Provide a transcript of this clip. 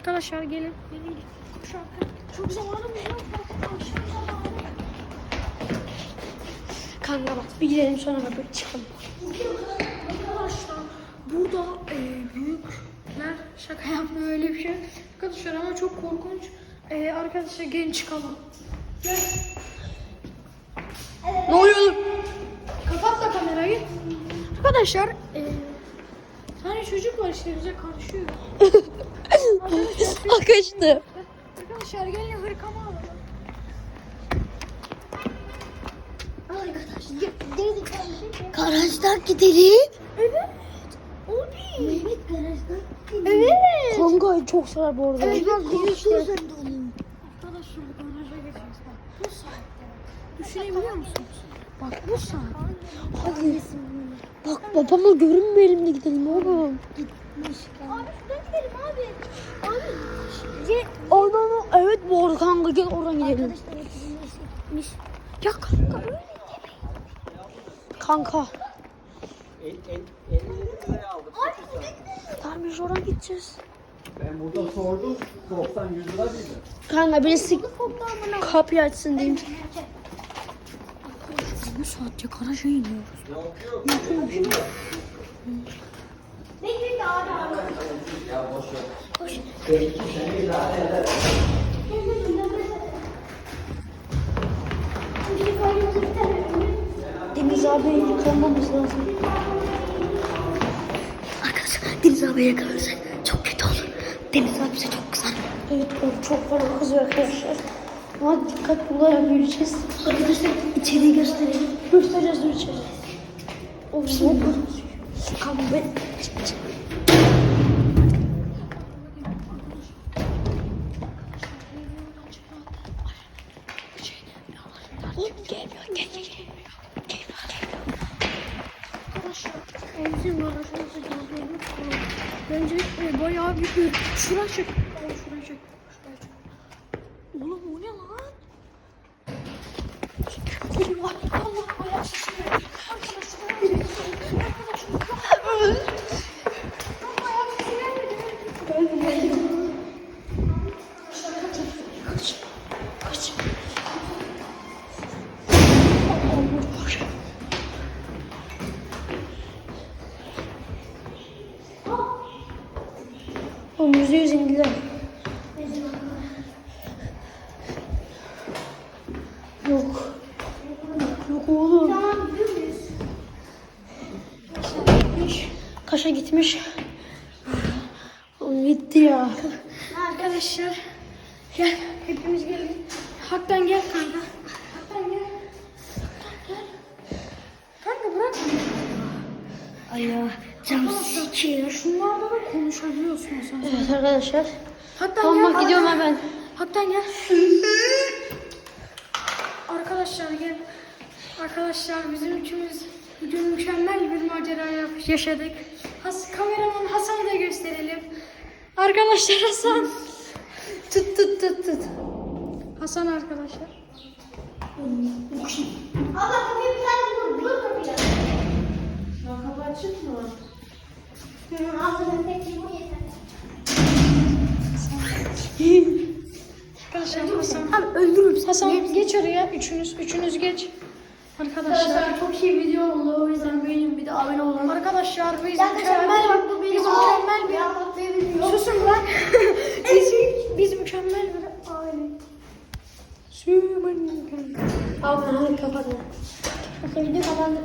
Arkadaşlar gelin. Gelin. Çok zamanım yok. Kanka bak bir gidelim sonra bak çıkalım. Arkadaşlar burada e, büyükler şaka yapmıyor öyle bir şey. Arkadaşlar ama çok korkunç. E, arkadaşlar gelin çıkalım. Gel. Ne oluyor? Kapat da kamerayı. Arkadaşlar e, tane çocuk var işte bize karışıyor. Arkadaşlar, Akıştı. Arkadaşlar gelin hırkamı alalım. Garajdan gidelim. Evet. Abi. Evet garajdan. Evet. Kanka çok sarar bu arada. Evet, bak, Korkuyoruz hem de onu. Arkadaşlar garaja geçeceğiz bak. Bu saatte. Düşünebiliyor musunuz? Bak bu saat. Hadi. Bak babama görünmeyelim de gidelim oğlum. Abi şuradan gidelim Ananı evet bu arada kanka gel oradan gidelim. Ya kanka öyle Kanka. Tamam biz oradan gideceğiz. Ben burada sordum. 90 100 lira dedi. Kanka birisi kapıyı açsın diyeyim. Bu saatte garaja iniyoruz. Yok yok. Bekle abi abi. Ya boş ver. Deniz abiye yıkanmamız lazım. Arkadaşlar Deniz abiye yakalarsak çok kötü olur. Deniz abi bize çok kızar. Evet o çok fazla kızıyor arkadaşlar. Ama dikkatli olarak yürüyeceğiz. Arkadaşlar içeriği gösterelim. Göstereceğiz içeri. O soğuk. Kanka ben... Çık, çık. Oğlum gelmiyor, gel gel gel. Geliyor, geliyor. Arkadaşlar garajımızı gördüğünüz gibi. Bence e, bayağı bir... Şuraya çık. Oğlum şuraya çık. Şuraya çık. Oğlum o ne lan? Geliyor. Allah geliyor. Arkadaşlar. Arkadaşlar. Oğlum yüzde yüz indiler. Yok. Yok oğlum. Tamam gidiyor muyuz? Gitmiş. Kaşa gitmiş. Oğlum gitti ya. Arkadaşlar gel hepimiz gelin. Haktan gel kanka. Haktan gel. Haktan gel. Kanka bırak. Ay ya. Cam sikiyor. Şunlarla da konuşabiliyorsun sen. Evet arkadaşlar. Haktan Tamam gel. gidiyorum hemen. Haktan gel. Arkadaşlar gel. Arkadaşlar bizim üçümüz bugün mükemmel bir macera yaşadık. Has kameraman Hasan'ı da gösterelim. Arkadaşlar Hasan. Tut tut tut tut. Hasan arkadaşlar. Allah kapıyı bir tane vur. Vur kapıyı. Hı, Ağzını tek vur yeter. Arkadaşlar Hasan. Abi öldürürüm. Hasan geç oraya. Üçünüz, üçünüz geç. Arkadaşlar. çok iyi video oldu. O yüzden beğenin bir de abone olun. Arkadaşlar biz Arkadaşlar mükemmel, bak bu biz mükemmel bir Ya atlayabiliyor. Susun lan. biz, biz mükemmel bir aile. Sümün. Abi hadi kapat. Video kapandı.